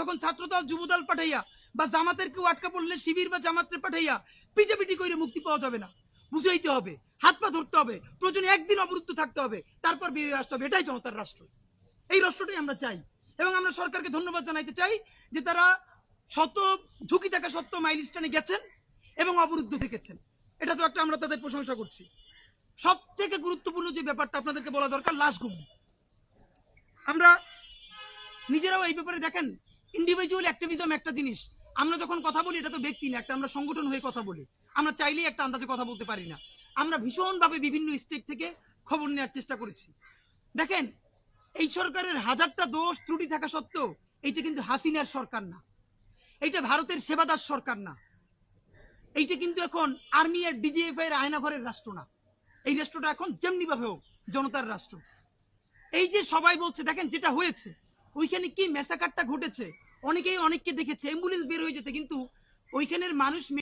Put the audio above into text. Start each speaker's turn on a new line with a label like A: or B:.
A: তখন ছাত্রদল যুবদল পাঠাইয়া বা জামাতের কেউ আটকা পড়লে শিবির বা জামাতের পাঠাইয়া পিটাপিটি করে মুক্তি পাওয়া যাবে না। বুঝাইতে হবে, হাত পা ধরতে হবে, প্রয়োজনে একদিন অবরুদ্ধ থাকতে হবে, তারপর বেরিয়ে আসতে হবে। এটাই জনতার রাষ্ট্র। এই রাষ্ট্রটাই আমরা চাই এবং আমরা সরকারকে ধন্যবাদ জানাইতে চাই যে তারা শত, ঝুঁকি থাকা সত্ত্বেও মাইলস্টানে গেছেন এবং অবরুদ্ধ থেকেছেন। এটা তো একটা আমরা তাদের প্রশংসা করছি। সব থেকে গুরুত্বপূর্ণ যে ব্যাপারটা আপনাদেরকে বলা দরকার, লাশ ঘুম আমরা নিজেরাও এই ব্যাপারে দেখেন ইন্ডিভিজুয়াল অ্যাক্টিভিজম একটা জিনিস। আমরা যখন কথা বলি, এটা তো ব্যক্তি না, একটা আমরা সংগঠন হয়ে কথা বলি। আমরা চাইলেই একটা আন্দাজে কথা বলতে পারি না। আমরা ভীষণভাবে বিভিন্ন স্টেট থেকে খবর নেওয়ার চেষ্টা করেছি। দেখেন, এই সরকারের হাজারটা দোষ ত্রুটি থাকা সত্ত্বেও এইটা কিন্তু হাসিনার সরকার না। এইটা ভারতের সেবাদার সরকার না। এইটা কিন্তু এখন আর্মি আর ডিজিএফ এর, আয়নাঘরের রাষ্ট্র না। এই রাষ্ট্রটা এখন যেমনি ভাবে হোক, জনতার রাষ্ট্র। এই যে সবাই বলছে, দেখেন যেটা হয়েছে ওইখানে কি মেসাকারটা ঘটেছে? অনেকেই অনেককে দেখেছে অ্যাম্বুলেন্স বের হয়ে যেতে কিন্তু ওইখানের মানুষ